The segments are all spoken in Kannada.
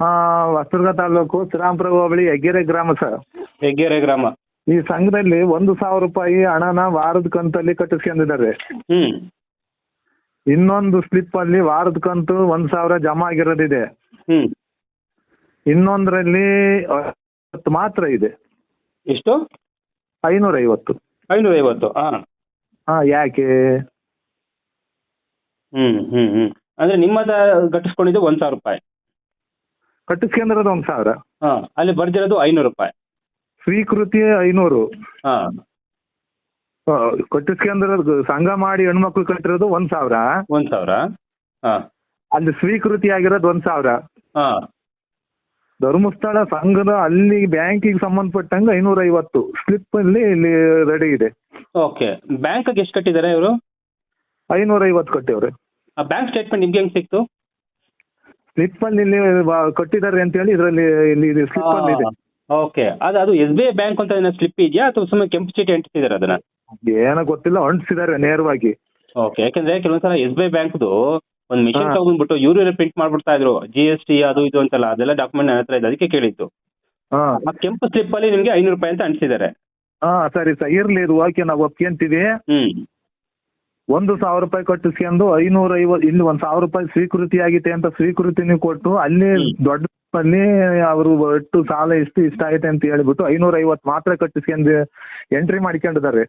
ಆ, ಹೊಸದುರ್ಗ ತಾಲೂಕು ಶ್ರೀರಾಮಪುರ ಹೋಬಳಿ ಹೆಗ್ಗೆರೆ ಗ್ರಾಮ ಸರ್. ಹೆಗ್ಗೆರೆ ಗ್ರಾಮ. ಈ ಸಂಘದಲ್ಲಿ ಒಂದು ಸಾವಿರ ರೂಪಾಯಿ ಹಣನ ವಾರದ ಕಂತಲ್ಲಿ ಕಟ್ಟಿಸ್ಕೊಂಡಿದ್ದಾರೆ. ಹ್ಮ್. ಇನ್ನೊಂದು ಸ್ಲಿಪ್ ಅಲ್ಲಿ ವಾರದ ಕಂತು ಒಂದ್ ಸಾವಿರ ಜಮಾ ಆಗಿರೋದಿದೆ. ಹ್ಮ್. ಇನ್ನೊಂದರಲ್ಲಿ ಐವತ್ತು ಮಾತ್ರ ಇದೆ. ಎಷ್ಟು? ಐನೂರ ಐವತ್ತು ಐನೂರ ಐವತ್ತು ಹಾ. ಹಾ ಯಾಕೆ? ಹ್ಮ್ ಹ್ಮ್ ಹ್ಮ್. ಅಂದ್ರೆ ನಿಮ್ಮದ ಕಟ್ಟಿಸ್ಕೊಂಡಿದ್ದು ಒಂದ್ ಸಾವಿರ ರೂಪಾಯಿ. ಕಟ್ಟಿಸ್ಕೊಂಡಿರೋದು ಒಂದ್ ಸಾವಿರ. ಹಾ ಅಲ್ಲಿ ಬರ್ದಿರೋದು ಐನೂರು ರೂಪಾಯಿ. ಸ್ವೀಕೃತಿ ಐನೂರು. ಹಾ. ಆ, ಕಟ್ಟಿಸ್ಕೊಂಡಿರೋದು ಸಂಘ ಮಾಡಿ ಹೆಣ್ಮಕ್ಳು ಕಟ್ಟಿರೋದು ಒಂದ್ ಸಾವಿರ. ಒಂದ್ ಸಾವಿರ. ಹಾ. ಅಲ್ಲಿ ಸ್ವೀಕೃತಿ ಆಗಿರೋದು ಒಂದ್ ಸಾವಿರ. ಹಾ. ಧರ್ಮಸ್ಥಳ ಸಂಘದ ಅಲ್ಲಿ ಬ್ಯಾಂಕಿಗೆ ಸಂಬಂಧಪಟ್ಟಂಗೆ ಐನೂರ ಐವತ್ತು ಸ್ಲಿಪ್ ಅಲ್ಲಿ ಇಲ್ಲಿ ರೆಡಿ ಇದೆ. ಓಕೆ. ಬ್ಯಾಂಕ್ ಎಷ್ಟು ಕಟ್ಟಿದ್ದಾರೆ ಇವರು? ಐನೂರ ಐವತ್ತು ಕಟ್ಟಿವ್ರೆ. ಆ ಬ್ಯಾಂಕ್ ಸ್ಟೇಟ್ಮೆಂಟ್ ನಿಮ್ಗೆ ಹೆಂಗ್ ಸಿಕ್ತು? ಸ್ಲಿಪ್ ಅಲ್ಲಿ ಇಲ್ಲಿ ಕಟ್ಟಿದ್ದಾರೆ ಅಂತ ಹೇಳಿ ಇದರಲ್ಲಿ ಇಲ್ಲಿ ಸ್ಲಿಪ್ ಅಲ್ಲಿ ಇದೆ ಓಕೆ ಅದು ಅದು ಎಸ್ ಬಿ ಐ ಬ್ಯಾಂಕ್ ಅಂತ ಏನೋ ಸ್ಲಿಪ್ ಇದೆಯಾ? ಅಥವಾ ಸುಮ್ಮನೆ ಕೆಂಪು ಚೀಟಿ ಅಂಟಿಸಿದ್ದಾರೆ ಅದನ್ನ? ಏನೋ ಗೊತ್ತಿಲ್ಲ ಅಂಟಿಸಿದ್ದಾರೆ ನೇರವಾಗಿ. ಓಕೆ ಯಾಕಂದ್ರೆ ಕೆಲವೊಂದ್ಸಲ ಎಸ್ ಬಿ ಐ ಬ್ಯಾಂಕ್ದು ಒಂದು ಮಿಷನ್. ತಗೊಂಡ್ಬಿಟ್ಟು ಇವ್ರು ಪ್ರಿಂಟ್ ಮಾಡ್ಬಿಡ್ತಾ ಇದ್ರು. ಜಿ ಎಸ್ ಟಿ ಅದು ಇದು ಅಂತಲ್ಲ ಅದೆಲ್ಲ ಡಾಕ್ಯುಮೆಂಟ್ ನನ್ನ ಹತ್ರ ಇದೆ ಅದಕ್ಕೆ ಕೇಳಿತ್ತು ಆ ಕೆಂಪು ಸ್ಲಿಪ್ ಅಲ್ಲಿ ನಿಮ್ಗೆ ಐನೂರು ರೂಪಾಯಿ ಅಂತ ಅಂಟಿಸಿದ್ದಾರೆ. ಹಾ ಸರಿ ಸರ್. ಇರ್ಲಿ ಇದು ಓಕೆ ನಾವು ಒಪ್ಕೊಂತೀವಿ ಒಂದು ಸಾವಿರ ರೂಪಾಯಿ ಕಟ್ಟಿಸ್ಕೊಂಡು ಐನೂರ ಐವತ್ತು ಇಲ್ಲಿ ಒಂದ್ ಸಾವಿರ ರೂಪಾಯಿ ಸ್ವೀಕೃತಿ ಆಗಿದೆ ಅಂತ ಸ್ವೀಕೃತಿನೂ ಕೊಟ್ಟು ಅಲ್ಲಿ. ದೊಡ್ಡ ಅಲ್ಲಿ ಅವರು ಒಟ್ಟು ಸಾಲ ಇಷ್ಟು ಇಷ್ಟ ಆಗಿದೆ ಅಂತ ಹೇಳ್ಬಿಟ್ಟು ಐನೂರ ಐವತ್ತು ಮಾತ್ರ ಕಟ್ಟಿಸ್ಕೊಂಡು ಎಂಟ್ರಿ ಮಾಡ್ಕೊಂಡಿದ್ದಾರೆ.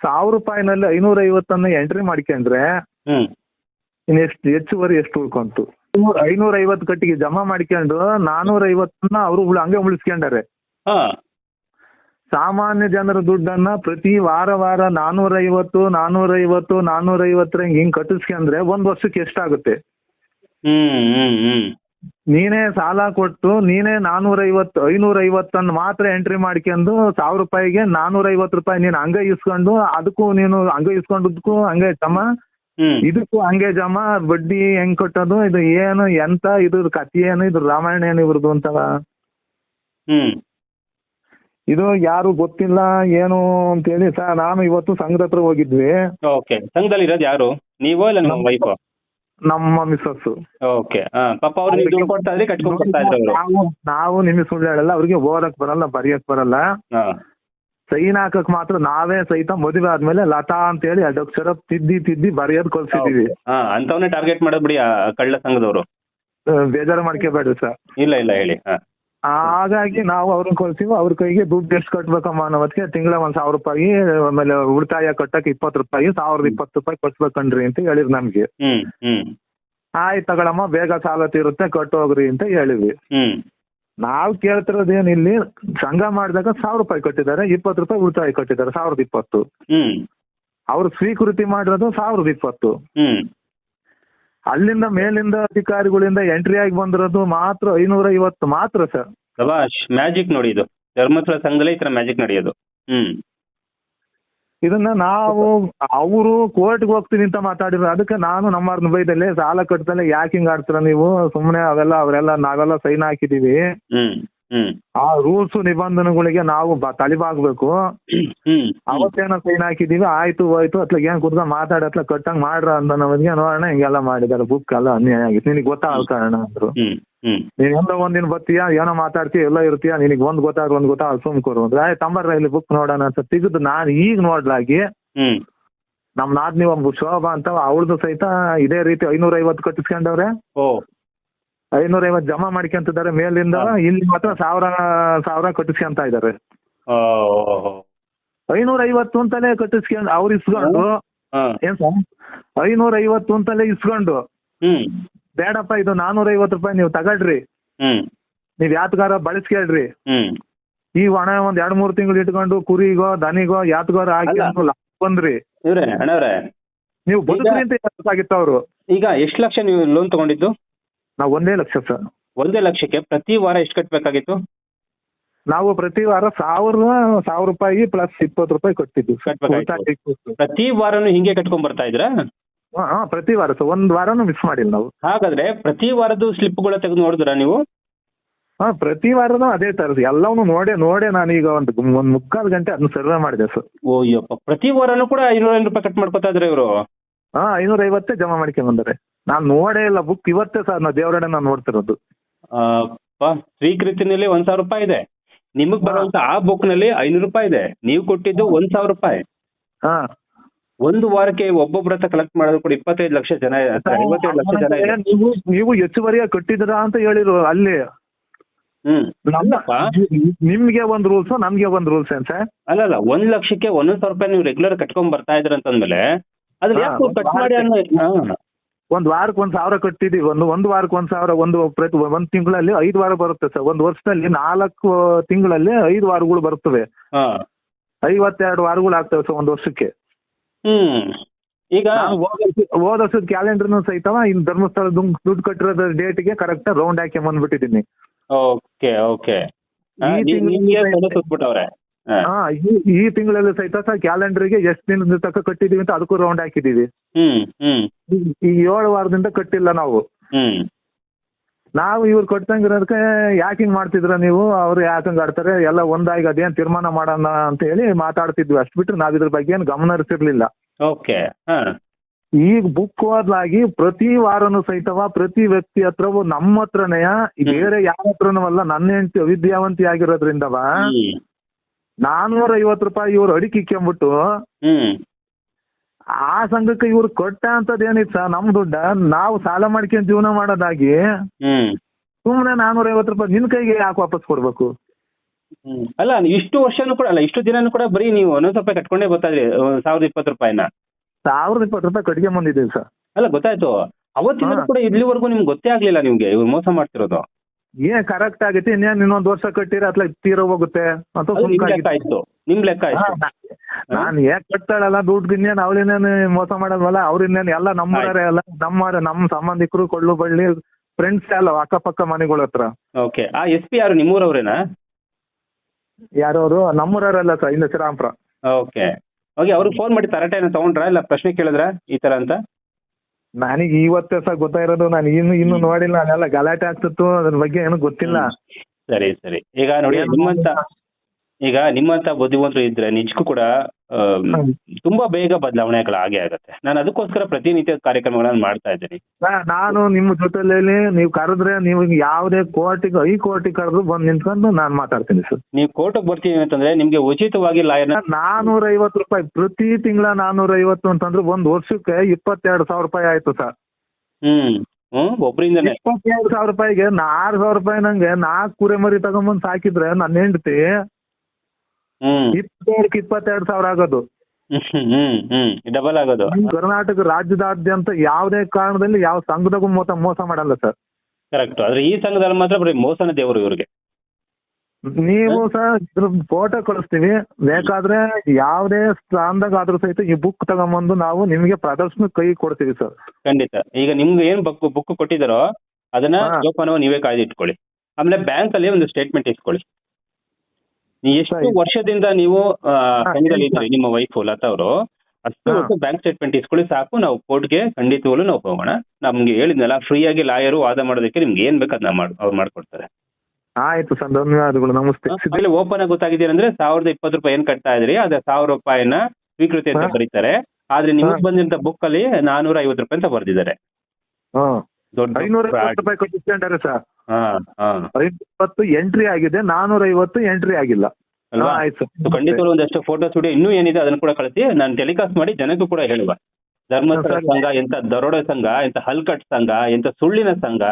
ಸಾವಿರ ರೂಪಾಯಿನಲ್ಲಿ ಐನೂರ ಐವತ್ತನ್ನ ಎಂಟ್ರಿ ಮಾಡ್ಕೊಂಡ್ರೆ ಇನ್ ಎಷ್ಟು ಹೆಚ್ಚುವರಿ ಎಷ್ಟು ಉಳ್ಕೊಂತು? ಐನೂರ ಐವತ್ತು ಕಟ್ಟಿಗೆ ಜಮಾ ಮಾಡ್ಕೊಂಡು ನಾನೂರ ಐವತ್ತನ್ನ ಅವರು ಹಂಗೆ ಉಳಿಸ್ಕೊಂಡಾರೆ. ಸಾಮಾನ್ಯ ಜನರ ದುಡ್ಡನ್ನ ಪ್ರತಿ ವಾರ ವಾರ ನಾನೂರ ಐವತ್ತು ನಾನೂರ ಐವತ್ತು ನಾನೂರ ಐವತ್ತರ ಹಿಂಗ್ ಕಟ್ಟಿಸ್ಕೊಂಡ್ರೆ ಒಂದ್ ವರ್ಷಕ್ಕೆ ಎಷ್ಟಾಗುತ್ತೆ? ನೀನೇ ಸಾಲ ಕೊಟ್ಟು ನೀನೇ ನಾನೂರ ಐವತ್ತು ಐನೂರ ಐವತ್ತನ್ನ ಮಾತ್ರ ಎಂಟ್ರಿ ಮಾಡ್ಕೊಂಡು ಸಾವಿರ ರೂಪಾಯಿಗೆ ನಾನೂರ ಐವತ್ತು ರೂಪಾಯಿ ನೀನು ಹಂಗೆ ಇಸ್ಕೊಂಡು ಅದಕ್ಕೂ ನೀನು ಹಂಗೆ ಇಸ್ಕೊಂಡದಕ್ಕೂ ಹಂಗೆ ಜಮಾ. ಇದಕ್ಕೂ ಹಂಗೆ ಜಮಾ. ಬಡ್ಡಿ ಹೆಂಗ್ ಕಟ್ಟೋದು? ಇದು ಏನು ಎಂತ? ಇದ್ರ ಕಥೆ ಏನು? ಇದ್ರ ರಾಮಾಯಣ ಏನು ಇವ್ರದ್ದು ಅಂತವ? ಇದು ಯಾರು ಗೊತ್ತಿಲ್ಲ ಏನು ಅಂತ ಹೇಳಿ ಸರ್ ನಾನು ಇವತ್ತು ಸಂಘದ ಹತ್ರ ಹೋಗಿದ್ವಿ. ಓಕೆ. ಸಂಘದಲ್ಲಿ ಇರೋದು ಯಾರು? ನೀವು ಇಲ್ಲ ನಿಮ್ಮ ವೈಫ್ ನಮ್ಮ ಮಿಸ್ಸಸ್ ಓಕೆ. ಪಾಪ ಅವ್ರು ನೀವು ದುಡ್ಡು ಕೊಡ್ತಾ ಇದ್ರೆ ಕಟ್ಕೊಂಡ್ ಕೊಡ್ತಾ ಇದ್ರು ಅವರು. ನಾವು ನಾವು ನಿಮಗೆ ಸುಳ್ಳು ಹೇಳಲ್ಲ ಅವ್ರಿಗೆ ಓದಕ್ ಬರಲ್ಲ ಬರೆಯಕ್ ಬರಲ್ಲ. ಸೈನ್ ಹಾಕಕ್ ಮಾತ್ರ ನಾವೇ ಸಹಿತ ಮದುವೆ ಆದ್ಮೇಲೆ ಲತಾ ಅಂತ ಹೇಳಿ ಎರಡು ಅಕ್ಷರ ತಿದ್ದಿ ತಿದ್ದಿ ಬರೆಯೋದ್ ಕಲ್ಸಿದೀವಿ. ಅಂತವನ್ನೇ ಟಾರ್ಗೆಟ್ ಮಾಡೋದ್ ಬಿಡಿ ಆ ಕಳ್ಳ ಸಂಘದವರು. ಬೇಜಾರು ಮಾಡ್ಕೋಬೇಡ್ರಿ ಸರ್. ಇಲ್ಲ ಇಲ್ಲ ಹೇಳಿ. ಹಾ. ಹಾಗಾಗಿ ನಾವು ಅವ್ರನ್ನ ಕಳ್ಸಿವಿ ಅವ್ರ ಕೈಗೆ ದುಡ್ಡು ಎಷ್ಟು ಕಟ್ಬೇಕಮ್ಮ ಅನ್ನೋದಕ್ಕೆ ತಿಂಗಳ ಒಂದ್ ಸಾವಿರ ರೂಪಾಯಿ ಆಮೇಲೆ ಉಳಿತಾಯ ಕಟ್ಟಕ್ಕೆ ಇಪ್ಪತ್ತು ರೂಪಾಯಿ ಸಾವಿರದ ಇಪ್ಪತ್ತು ರೂಪಾಯಿ ಕಟ್ಬೇಕನ್ರಿ ಅಂತ ಹೇಳಿದ್ರು ನಮ್ಗೆ. ಆಯ್ತು ತಗೊಳಮ್ಮ ಬೇಗ ಸಾಲ ತೀರುತ್ತೆ ಕಟ್ಟೋಗ್ರಿ ಅಂತ ಹೇಳಿವಿ ನಾವು ಕೇಳ್ತಿರೋದೇನು ಇಲ್ಲಿ ಸಂಘ ಮಾಡಿದಾಗ ಸಾವಿರ ರೂಪಾಯಿ ಕಟ್ಟಿದ್ದಾರೆ ಇಪ್ಪತ್ತು ರೂಪಾಯಿ ಉಳಿತಾಯ ಕಟ್ಟಿದ್ದಾರೆ ಸಾವಿರದ ಇಪ್ಪತ್ತು. ಅವ್ರು ಸ್ವೀಕೃತಿ ಮಾಡಿರೋದು ಸಾವಿರದ ಇಪ್ಪತ್ತು. ಅಲ್ಲಿಂದ ಮೇಲಿಂದ ಅಧಿಕಾರಿಗಳಿಂದ ಎಂಟ್ರಿ ಆಗಿ ಬಂದಿರೋದು ಮಾತ್ರ ಐನೂರ ಐವತ್ತು ಮಾತ್ರ ಸರ್ ಶಬಾಷ್ ಮ್ಯಾಜಿಕ್ ನೋಡಿ ಇದು. ಧರ್ಮಸ್ಥಳ ಸಂಘದಲ್ಲಿ ಈ ತರ ಮ್ಯಾಜಿಕ್ ನಡೆಯೋದು. ಹ್ಮ್. ಇದನ್ನ ನಾವು ಅವರು ಕೋರ್ಟ್ಗೆ ಹೋಗ್ತೀನಿ ಅಂತ ಮಾತಾಡಿದ್ರು. ಅದಕ್ಕೆ ನಾನು ನಮ್ಮ ಬೈದಲ್ಲಿ ಸಾಲ ಕಟ್ಟದಲ್ಲೇ ಯಾಕೆ ಹಿಂಗ್ ಆಡ್ತೀರ ನೀವು? ಸುಮ್ಮನೆ ಅವೆಲ್ಲ ಅವರೆಲ್ಲ ನಾವೆಲ್ಲ ಸೈನ್ ಹಾಕಿದೀವಿ. ಹ್ಮ್. ಆ ರೂಲ್ಸ್ ನಿಬಂಧನೆಗಳಿಗೆ ನಾವು ತಲೆಬಾಗ್ಬೇಕು. ಅವತ್ತೇನೋ ಸೈನ್ ಹಾಕಿದೀವಿ ಆಯ್ತು ಹೋಯ್ತು ಅತ್ಲಾಗ ಏನ್ ಕುತ್ಕೊಂಡ್ ಮಾತಾಡ ಅತ್ಲ ಕಟ್ಟಂಗ್ ಮಾಡ್ರ ಅಂತ ನಮಗೆ ನೋಡೋಣ ಹಿಂಗೆಲ್ಲ ಮಾಡಿದಾರೆ ಬುಕ್ ಎಲ್ಲ ಅನ್ಯಾಯ ಆಗಿತ್ತು. ನಿನಗೆ ಗೊತ್ತಾಗಲ್ಲ ಕಾರಣ ಅಂದ್ರು. ನೀನ್ ಎಲ್ಲ ಒಂದಿನ ಬತ್ತೀಯ ಏನೋ ಮಾತಾಡ್ತೀಯ ಎಲ್ಲ ಇರ್ತೀಯ ನಿನಗೆ ಒಂದ್ ಗೊತ್ತಾಗ ಒಂದ್ ಗೊತ್ತಾಗ ಸುಮ್ ಕೊರು ಅಂದ್ರೆ. ಆಯ್ತು ತಂಬರ್ರ ಇಲ್ಲಿ ಬುಕ್ ನೋಡೋಣ ಅಂತ ತೆಗೆದು ನಾನು ಈಗ ನೋಡ್ಲಾಗಿ ನಮ್ ನಾದ್ನಿ ಒಬ್ಬ ಶೋಭಾ ಅಂತ ಅವಳದು ಸಹಿತ ಇದೇ ರೀತಿ ಐನೂರ ಐವತ್ತು ಕಟ್ಟಿಸ್ಕೊಂಡವ್ರೆ ಐನೂರ ಐವತ್ತು ಜಮಾ ಮಾಡ್ಕೊಂತಿದ್ದಾರೆ. ಮೇಲಿಂದ. ಇಲ್ಲಿ ಮಾತ್ರ ಸಾವಿರ ಸಾವಿರ ಕಟ್ಟಿಸ್ಕೊಂತ ಇದಾರೆ ಐನೂರ ಐವತ್ತು ಅಂತಲೇ ಕಟ್ಟಿಸ್ಕೊಂಡು ಅವ್ರು ಇಸ್ಕೊಂಡು. ಏನ್ ಸರ್? ಐನೂರ ಐವತ್ತು ಅಂತಲೇ ಇಸ್ಕೊಂಡು. ಬೇಡಪ್ಪ ಇದು ನಾನೂರ ಐವತ್ತು ರೂಪಾಯಿ ನೀವು ತಗೊಳ್ರಿ. ನೀವ್ ಯಾತ್ಗಾರ ಬಳಸ್ಕೇಳ್ರಿ. ಈ ಹಣ ಒಂದ್ ಎರಡ್ ಮೂರ್ ತಿಂಗಳು ಇಟ್ಕೊಂಡು ಕುರಿಗೋ ದನಿಗೋ ಯಾತ್ಗಾರ ಆಗಿ ಬಂದ್ರಿ. ನೀವು ಬದುಕ್ರಿ ಅಂತ ಅವ್ರು. ಈಗ ಎಷ್ಟು ಲಕ್ಷ ನೀವು ಲೋನ್ ತಗೊಂಡಿದ್ದು? ನಾವು ಒಂದೇ ಲಕ್ಷ ಸರ್. ಒಂದೇ ಲಕ್ಷಕ್ಕೆ ಪ್ರತಿ ವಾರ ಎಷ್ಟು ಕಟ್ಟಬೇಕಾಗಿತ್ತು ನಾವು ಪ್ರತಿ ವಾರ ಸಾವಿರ ಸಾವಿರ ರೂಪಾಯಿ ಪ್ಲಸ್ ಇಪ್ಪತ್ತು ರೂಪಾಯಿ ಕೊಡ್ತಿದ್ವಿ ಇತ್ತು. ಪ್ರತಿ ವಾರನು ಹಿಂಗೆ ಕಟ್ಕೊಂಡ್ ಬರ್ತಾ ಇದ್ರ? ಹಾ, ಹಾ, ಪ್ರತಿ ವಾರ ಸರ್. ಒಂದ್ ವಾರನೂ ಮಿಸ್ ಮಾಡಿಲ್ಲ ನಾವು. ಹಾಗಾದ್ರೆ ಪ್ರತಿ ವಾರದ್ದು ಸ್ಲಿಪ್ಗಳ ತೆಗೆದು ನೋಡಿದ್ರ ನೀವು? ಹಾ ಪ್ರತಿ ವಾರನೂ ಅದೇ ತರ ಎಲ್ಲವನ್ನೂ ನೋಡೆ ನಾನು ಈಗ ಒಂದು ಒಂದ್ ಮುಕ್ಕಾಲು ಗಂಟೆ ಅದನ್ನ ಸರ್ವೆ ಮಾಡಿದೆ ಸರ್. ಓ ಅಯ್ಯಪ್ಪ ಪ್ರತಿ ವಾರನು ಕೂಡ ಐನೂರ ರೂಪಾಯಿ ಕಟ್ ಮಾಡ್ಕೊತಾ ಇದ್ರೆ ಇವರು? ಹಾ ಐನೂರ ಐವತ್ತೇ ಜಮಾ ಮಾಡ್ಕೊಂಡ್ ಬಂದಾರೆ. ನಾನು ನೋಡೇ ಇಲ್ಲ ಬುಕ್ ಇವತ್ತೇ ಸರ್ ನಾ ದೇವರಡೆ ನಾನು ನೋಡ್ತಿರೋದು. ಸ್ವೀಕೃತಿನಲ್ಲಿ ಒಂದ್ ಸಾವಿರ ರೂಪಾಯಿ ಇದೆ. ನಿಮಗ್ ಬರುವಂತ ಆ ಬುಕ್ನಲ್ಲಿ ಐನೂರು ರೂಪಾಯಿ ಇದೆ. ನೀವು ಕೊಟ್ಟಿದ್ದು ಒಂದ್ ಸಾವಿರ ರೂಪಾಯಿ. ಹಾ. ಒಂದು ವಾರಕ್ಕೆ ಒಬ್ಬೊಬ್ಬರ ಹತ್ರ ಕಲೆಕ್ಟ್ ಮಾಡಿದ್ರು ಕೂಡ ಇಪ್ಪತ್ತೈದು ಲಕ್ಷ ಜನ ಐವತ್ತೈದು ಲಕ್ಷ ಜನ ಇದೆ ನೀವು ನೀವು ಹೆಚ್ಚುವರಿಯಾಗಿ ಕಟ್ಟಿದರಾ ಅಂತ ಹೇಳಿರು ಅಲ್ಲಿ. ಹ್ಮ್. ನಮ್ಮ ಅಲ್ಲಪ್ಪ. ನಿಮ್ಗೆ ಒಂದ್ ರೂಲ್ಸ್ ನಮ್ಗೆ ಒಂದ್ ರೂಲ್ಸ್ ಏನ್ ಸರ್? ಅಲ್ಲ ಒಂದ್ ಲಕ್ಷಕ್ಕೆ ಒಂದೊಂದ್ ಸಾವಿರ ರೂಪಾಯಿ ನೀವು ರೆಗ್ಯುಲರ್ ಕಟ್ಕೊಂಡ್ ಬರ್ತಾ ಇದ್ರ ಅಂತಂದ್ಮೇಲೆ ಅದ್ರ ಯಾಕೆ ಕಟ್ ಮಾಡಿ ಅನ್ನೋ ಹಾ. ಒಂದ್ ವಾರಕ್ಕೆ ಒಂದ್ ಸಾವಿರ ಕಟ್ಟಿದೀವಿ ಒಂದು ಒಂದ್ ವಾರಕ್ಕೆ ಒಂದ್ ಸಾವಿರ ಒಂದು ಪ್ರತಿ ಒಂದ್ ತಿಂಗಳಲ್ಲಿ ಐದ್ ವಾರ ಬರುತ್ತೆ ಸರ್. ಒಂದ್ ವರ್ಷದಲ್ಲಿ ನಾಲ್ಕು ತಿಂಗಳಲ್ಲಿ ಐದ್ ವಾರಗಳು ಬರ್ತವೆ. ಐವತ್ತೆರಡು ವಾರಗಳು ಆಗ್ತವೆ ಸರ್ ಒಂದ್ ವರ್ಷಕ್ಕೆ. ಈಗ ಹೋದ ವರ್ಷದ ಕ್ಯಾಲೆಂಡರ್ನು ಸಹಿತ ಇನ್ ಧರ್ಮಸ್ಥಳ ದುಡ್ಡು ಕಟ್ಟಿರೋದ ಡೇಟ್ಗೆ ಕರೆಕ್ಟ್ ರೌಂಡ್ ಹಾಕಿ ಬಂದ್ಬಿಟ್ಟಿದ್ದೀನಿ. Okay okay. ಹಾ. ಈ- ಈ ತಿಂಗಳಲ್ಲಿ ಸಹಿತ ಕ್ಯಾಲೆಂಡರ್ ಕ್ಯಾಲೆಂಡರ್ಗೆ ಎಷ್ಟು ದಿನದ ತಕ್ಕ ಕಟ್ಟಿದೀವಿ ಅಂತ ಅದಕ್ಕೂ ರೌಂಡ್ ಹಾಕಿದೀವಿ. ಹ್ಮ್ ಹ್ಮ್. ಈ- ಏಳು ವಾರದಿಂದ ಕಟ್ಟಿಲ್ಲ ನಾವು. ಹ್ಮ್. ನಾವು ಇವ್ರು ಕೊಡ್ತಂಗಿರೋದಕ್ಕೆ ಯಾಕೆ ಹಿಂಗ್ ಮಾಡ್ತಿದ್ರ ನೀವು? ಅವ್ರು ಯಾಕಂಗ್ ಆಡ್ತಾರೆ? ಎಲ್ಲ ಒಂದಾಗಿ ಅದೇನ್ ತೀರ್ಮಾನ ಮಾಡೋಣ ಅಂತ ಹೇಳಿ ಮಾತಾಡ್ತಿದ್ವಿ. ಅಷ್ಟು ಬಿಟ್ರೆ ನಾವ್ ಇದ್ರ ಬಗ್ಗೆ ಏನು ಗಮನ ಹರಿಸಿರ್ಲಿಲ್ಲ ಓಕೆ ಈಗ ಬುಕ್ ಓದ್ಲಾಗಿ ಪ್ರತಿ ವಾರನೂ ಸಹಿತವ ಪ್ರತಿ ವ್ಯಕ್ತಿ ಹತ್ರವೂ ನಮ್ಮ ಹತ್ರನೇ ಬೇರೆ ಯಾರ ಹತ್ರನೂ ಅಲ್ಲ ನನ್ನ ಹೆಂಡತಿ ಅವಿದ್ಯಾವಂತಿ ಆಗಿರೋದ್ರಿಂದವ ಹ್ಮ್ ನಾನೂರ ಐವತ್ತು ರೂಪಾಯಿ ಇವ್ರು ಅಡಿಕೆ ಇಕ್ಕೊಂಬಿಟ್ಟು ಹ್ಮ್. ಆ ಸಂಘಕ್ಕೆ ಇವ್ರು ಕೊಟ್ಟ ಅಂತದ್ ಏನಿತ್ತು ಸರ್? ನಮ್ ದುಡ್ಡ ನಾವು ಸಾಲ ಮಾಡ್ಕೊಂಡ್ ಜೀವನ ಮಾಡೋದಾಗಿ ಹ್ಮ್. ಸುಮ್ನೆ ನಾನೂರ ಐವತ್ತು ರೂಪಾಯಿ ನಿನ್ ಕೈಗೆ ಯಾಕೆ ವಾಪಸ್ ಕೊಡ್ಬೇಕು? ಹ್ಮ್. ಅಲ್ಲ ಇಷ್ಟು ವರ್ಷನೂ ಕೂಡ ಅಲ್ಲ ಇಷ್ಟು ದಿನನೂ ಕೂಡ ಬರೀ ನೀವು ಒಂದೊಂದ್ ರೂಪಾಯಿ ಕಟ್ಕೊಂಡೇ ಗೊತ್ತಾದ್ರಿ ಒಂದ್ ಸಾವಿರದ ಇಪ್ಪತ್ತು ರೂಪಾಯಿನ. ಸಾವಿರದ ಇಪ್ಪತ್ತು ರೂಪಾಯಿ ಕಟ್ಕೊಂಡ್ ಬಂದಿದ್ದೀವಿ ಸರ್. ಅಲ್ಲ ಗೊತ್ತಾಯ್ತು. ಅವತ್ತಿನ ಹಾ. ಕೂಡ ಇಲ್ಲಿವರೆಗೂ ನಿಮ್ಗೆ ಗೊತ್ತೇ ಆಗ್ಲಿಲ್ಲ ನಿಮ್ಗೆ ಇವ್ರು ಮೋಸ ಮಾಡ್ತಿರೋದು. ಏನ್ ಕರೆಕ್ಟ್ ಆಗುತ್ತೆ ಇನ್ನೇನ್ ಇನ್ನೊಂದ್ ವರ್ಷ ಕಟ್ಟಿರ ಅತ್ಲ ತೀರ ಹೋಗುತ್ತೆ? ಅಂತ ಅದು ನಿಮ್ ಲೆಕ್ಕ ಆಯ್ತು. ನಿಮ್ ಲೆಕ್ಕ ಹಾ, ಆಯ್ತು ನಾ- ನಾನ್ ಯಾಕೆ ಕಟ್ತಾಳಲ್ಲ ದುಡ್ಡು ಇನ್ನೇನ್ ಅವಳಿನೇನು ಮೋಸ ಮಾಡಲ್ವಲ್ಲ? ಅವ್ರ ಇನ್ನೇನ್ ಎಲ್ಲ ನಮ್ಮವರೇ ಅಲ್ಲ. ನಮ್ಮ ನಮ್ಮ ಸಂಬಂಧಿಕರು ಕೊಳ್ಳು ಬಳ್ಳಿ ಫ್ರೆಂಡ್ಸ್ ಅಲ್ಲ ಅಕ್ಕಪಕ್ಕ ಮನೆಗಳ ಹತ್ರ. ಓಕೆ. ಆ ಎಸ್ ಪಿ ಯಾರು? ನಿಮ್ಮೂರವ್ರೇನಾ ಯಾರವರು? ನಮ್ಮೂರಲ್ಲ ಸರ್ ಇಂದ ಶ್ರೀರಾಮ್ಪುರ. ಓಕೆ. ಓಕೆ ಅವ್ರಿಗೆ ಫೋನ್ ಮಾಡಿ ತರಟೆ ಏನೋ ತಗೊಂಡ್ರಾ? ಇಲ್ಲ ಪ್ರಶ್ನೆ ಕೇಳಿದ್ರ ಈ ತರ ಅಂತ? ನನಗೆ ಇವತ್ತೇ ಸಹ ಗೊತ್ತಾಗಿರೋದು ನಾನು ಇನ್ನು ಇನ್ನು ನೋಡಿಲ್ಲ ಅದೆಲ್ಲ ಗಲಾಟೆ ಆಗ್ತಿತ್ತು ಅದ್ರ ಬಗ್ಗೆ ಏನು ಗೊತ್ತಿಲ್ಲ. ಸರಿ ಸರಿ. ಈಗ ನೋಡಿ ನಿಮ್ಮಂತ ಈಗ ನಿಮ್ಮಂತ ಬುದ್ಧಿವಂತರು ಇದ್ರೆ ನಿಜಕ್ಕೂ ಕೂಡ. ತುಂಬಾ ಬೇಗ ಬದಲಾವಣೆಗಳು ಆಗೇ ಆಗತ್ತೆ. ನಾನು ಅದಕ್ಕೋಸ್ಕರ ಪ್ರತಿನಿತ್ಯ ಕಾರ್ಯಕ್ರಮಗಳನ್ನ ಮಾಡ್ತಾ ಇದ್ದೀನಿ. ನಾನು ನಿಮ್ಮ ಜೊತೆಲಿ ನೀವು ಕರೆದ್ರೆ ನೀವು ಯಾವುದೇ ಕೋರ್ಟಿಗೆ ಹೈ ಕೋರ್ಟಿಗೆ ಕರೆದ್ರು ಬಂದು ನಿಂತ್ಕೊಂಡು ನಾನು ಮಾತಾಡ್ತೀನಿ ಸರ್. ನೀವು ಕೋರ್ಟ್ಗೆ ಬರ್ತೀನಿ ಅಂತಂದ್ರೆ ನಿಮ್ಗೆ ಉಚಿತವಾಗಿ ಲಾಯರ್ ನಾನೂರ ಐವತ್ತು ರೂಪಾಯಿ ಪ್ರತಿ ತಿಂಗಳ ನಾನೂರ ಐವತ್ತು ಅಂತಂದ್ರೆ ಒಂದ್ ವರ್ಷಕ್ಕೆ ಇಪ್ಪತ್ತೆರಡು ಸಾವಿರ ರೂಪಾಯಿ ಆಯ್ತು ಸರ್. ಹ್ಮ್. ಹ್ಮ್ ಒಬ್ರಿಂದನೇ. ಇಪ್ಪತ್ತೆರಡು ಸಾವಿರ ರೂಪಾಯಿಗೆ ಆರು ಸಾವಿರ ರೂಪಾಯಿ ನಂಗೆ ನಾಲ್ಕು ಕುರಿ ಮರಿ ತಗೊಂಬಂದ್ ಸಾಕಿದ್ರೆ ನನ್ನ ಹೆಂಡತಿ ಇಪ್ಪತ್ತೆರಡಕ್ಕೆ ಇಪ್ಪತ್ತೆರಡು ಸಾವಿರ ಆಗೋದು. ಡಬಲ್ ಆಗೋದು. ಕರ್ನಾಟಕ ರಾಜ್ಯದಾದ್ಯಂತ ಯಾವುದೇ ಕಾರಣದಲ್ಲಿ ಯಾವ ಸಂಘದಾಗೂ ಮೋಸ ಮೋಸ ಮಾಡಲ್ಲ ಸರ್. ಕರೆಕ್ಟ್ ಆದ್ರೆ ಈ ಸಂಘದಲ್ಲಿ ಮಾತ್ರ ಬರೀ ಮೋಸನ ದೇವರು ಇವ್ರಿಗೆ. ನೀವು ಸರ್ ಇದ್ರ ಫೋಟೋ ಕಳಿಸ್ತೀವಿ. ಬೇಕಾದ್ರೆ ಯಾವುದೇ ಸ್ಥಾನದಾಗ ಆದ್ರೂ ಸಹಿತ ಈ ಬುಕ್ ತಗೊಂಬಂದು ನಾವು ನಿಮಗೆ ಪ್ರದರ್ಶನ ಕೈ ಕೊಡ್ತೀವಿ ಸರ್. ಖಂಡಿತ. ಈಗ ನಿಮ್ಗೆ ಏನ್ ಬುಕ್ ಬುಕ್ ಕೊಟ್ಟಿದಾರೋ ಅದನ್ನ ಜೋಪಾನವ ನೀವೇ ಕಾಯ್ದಿಟ್ಕೊಳ್ಳಿ. ಆಮೇಲೆ ಬ್ಯಾಂಕ್ ಅಲ್ಲಿ ಒಂದು ಸ್ಟೇಟ್ಮೆಂಟ್ ಇಸ್ಕೊಳ್ಳಿ ನೀ ಎಷ್ಟು. ವರ್ಷದಿಂದ ನೀವು ಇದ್ರಿ ನಿಮ್ಮ ವೈಫ್ ಲತಾ ಅವರು? ಅಷ್ಟು. ವರ್ಷ ಬ್ಯಾಂಕ್ ಸ್ಟೇಟ್ಮೆಂಟ್ ಇಸ್ಕೊಳ್ಳಿ ಸಾಕು ನಾವು ಕೋರ್ಟ್ಗೆ ಖಂಡಿತವಾಗ್ಲೂ ನಾವು ಹೋಗೋಣ. ನಮ್ಗೆ ಹೇಳಿದ್ನಲ್ಲ ಫ್ರೀ ಆಗಿ ಲಾಯರು ವಾದ ಮಾಡೋದಕ್ಕೆ ನಿಮ್ಗೆ ಏನ್ ಬೇಕು ಅದನ್ನ ಮಾಡ್ ಅವ್ರು ಮಾಡ್ಕೊಡ್ತಾರೆ. ಆಯ್ತು ಸರ್ ಧನ್ಯವಾದಗಳು ನಮಸ್ತೆ ಆಮೇಲೆ ಓಪನ್ ಆಗಿ ಗೊತ್ತಾಗಿದೆ ಅಂದ್ರೆ ಸಾವಿರದ ಇಪ್ಪತ್ತು ರೂಪಾಯಿ ಏನ್ ಕಟ್ತಾ ಇದ್ರಿ ಅದ ಸಾವಿರ ರೂಪಾಯಿನ ಸ್ವೀಕೃತಿ ಅಂತ ಬರೀತಾರೆ. ಆದ್ರೆ ನಿಮ್ಗೆ. ಬಂದಿರಂತ ಬುಕ್ ಅಲ್ಲಿ ನಾನೂರ ಐವತ್ತು ರೂಪಾಯಿ ಅಂತ ಬರ್ದಿದ್ದಾರೆ. ದೊಡ್ಡ ರೂಪಾಯಿ ಸರ್. ಹಾ ಹಾ. ಐವತ್ತು ಎಂಟ್ರಿ ಆಗಿದೆ ನಾನೂರ ಐವತ್ತು ಎಂಟ್ರಿ ಆಗಿಲ್ಲ ಆಯ್ತು. ಖಂಡಿತವಾಗ್ಲೂ ಒಂದಷ್ಟು ಫೋಟೋ ಸ್ಟುಡಿಯೋ ಇನ್ನೂ ಏನಿದೆ ಅದನ್ನ ಕೂಡ ಕಳಿಸಿ ನಾನು ಟೆಲಿಕಾಸ್ಟ್ ಮಾಡಿ ಜನಕ್ಕೂ ಕೂಡ ಹೇಳುವ. ಧರ್ಮಸ್ಥಳ ಸಂಘ ಎಂತ ದರೋಡ ಸಂಘ ಎಂತ ಹಲ್ಕಟ್ ಸಂಘ ಎಂತ ಸುಳ್ಳಿನ ಸಂಘ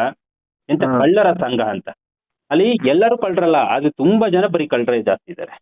ಎಂತ. ಕಳ್ಳರ ಸಂಘ ಅಂತ. ಅಲ್ಲಿ ಎಲ್ಲರೂ ಕಳ್ಳರಲ್ಲ ಅದು ತುಂಬಾ ಜನ ಬರೀ ಕಳ್ಳರೇ ಜಾಸ್ತಿ ಇದ್ದಾರೆ.